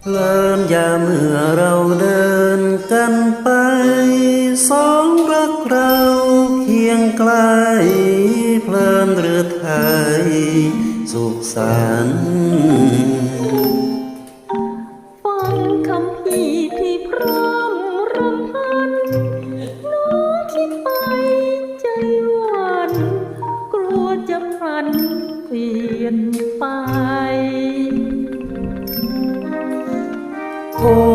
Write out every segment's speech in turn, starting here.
เมื่อเราเดินกันไป สองรักเราเคียงไกล เพลินหรือไทย สุขสันต์ฟังคำพี่ที่พร่ำรำพันน้องคิดไปใจหวัน กลัวจะพลันเปลี่ยน ไ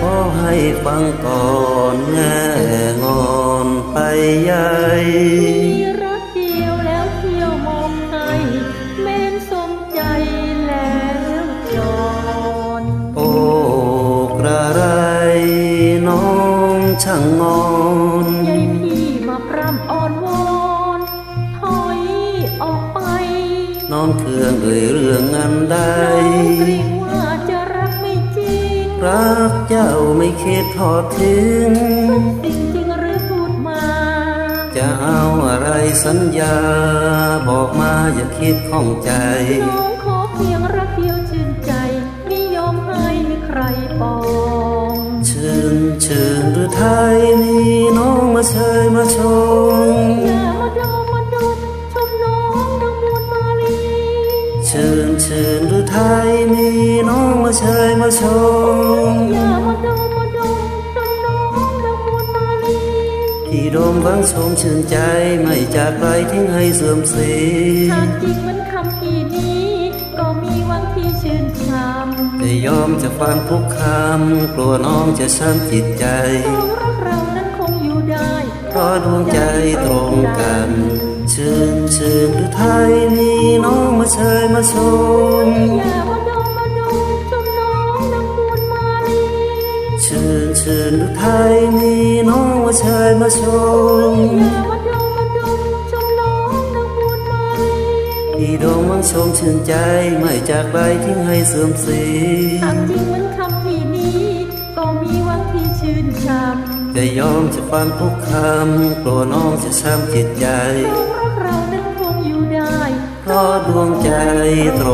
ขอให้ฟังก่อนแง่งอนไปใหญ่มีรักเดียวแล้วเที่ยวมองให้เม้นสมใจแล้วจอนโอ้กระไรน้องช่างงอนยายพี่มาพร่ำอ่อนวอนถอยออกไป น้องเคืองเอ่ยเรื่องงานใด ริงรักเจ้าไม่คิดทอดทิ้งสิ่งจริงหรือพูดมา จะเอาอะไรสัญญา บอกมาอย่าคิดข้องใจน้องขอเพียงรักเดียวชื่นใจไม่ยอมให้ใครปองชื่นชื่นหรือไทยนี่น้องมาเชยมาชมอย่ามาดมมาดมชมน้องดังมูลมาลีชื่น ชื่นหรือไทยนี่น้องมาเชยมาชมอย่ามาดมมาดมชมน้องดังมูลมาลีที่โดมฟังชมชื่นใจไม่จากไปทิ้งให้เสื่อมเสียหากจริงเหมันคำพี่นี้ ก็มีหวังที่ชื่นชมแต่ยอมจะฟังทุกคำกลัวน้องจะช้ำจิตใจต้องรักเรานั้นคงอยู่ได้เพราะดวงใจตรงกัน ชื่นชื่นหรือไทยนี่น้องมา เชยมาชมอย่ามาดมมาดมชมน้องดังมูลมาลีชื่นชื่นหรือไทยนี่น้องมาเชยมาชมอย่ามาดมมาดมชมน้องดังมูลมาลีที่โดมวังชมชื่นใจไม่จากไปทิ้งให้เสื่อมเสีหากจริงเหมันคำพี่นี้ ก็มีหวังที่ชื่นชมจะยอมจะฟังทุกคำกลัวน้องจะช้ำจิตใจต้องรัก เรานั้นคงอยู่ได้เพราะดวงใจตรง